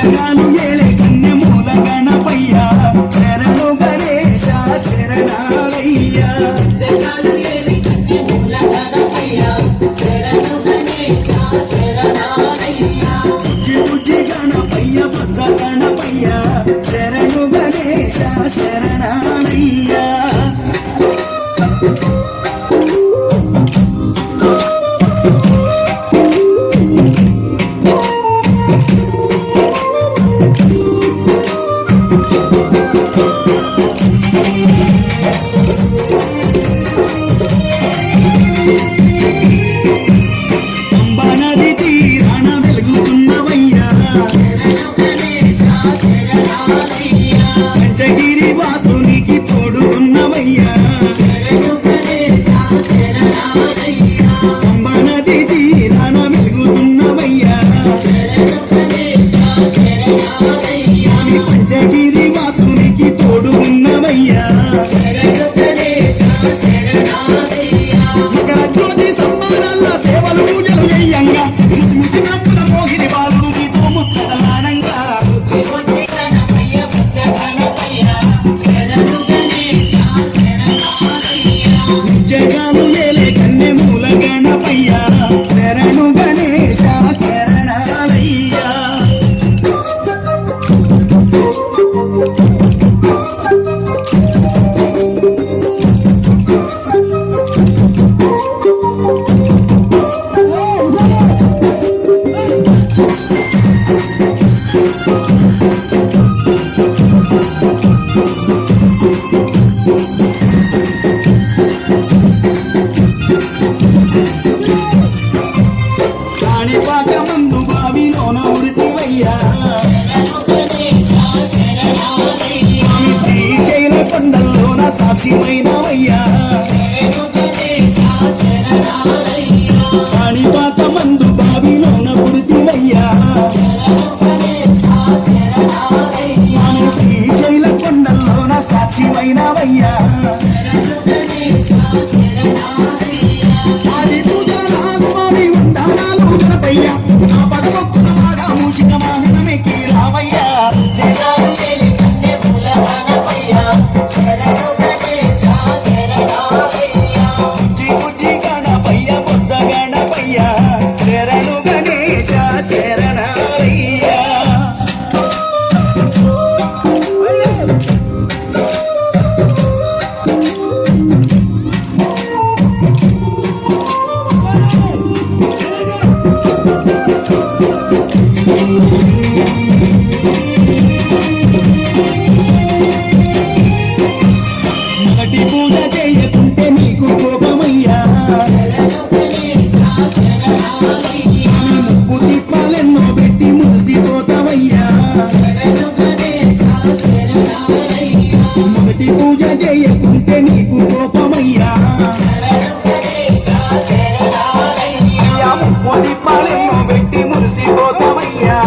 జగాలు ఏలే కన్నె మూల గణపయ్య. శరణు గణేశ శరణాలయ్య. జగాలు ఏలే కన్నె మూల గణపయ్య. శరణు గణేశ శరణాలయ్య. జిగుజి గణపయ్య పంజ గణపయ్య. శరణు గణేశ శరణాలయ్య. Música Abadu అంటే నీకు కోపమయ్యా. ముప్పది పాలెన్నో పెట్టి మురిసిపోతామయ్యా.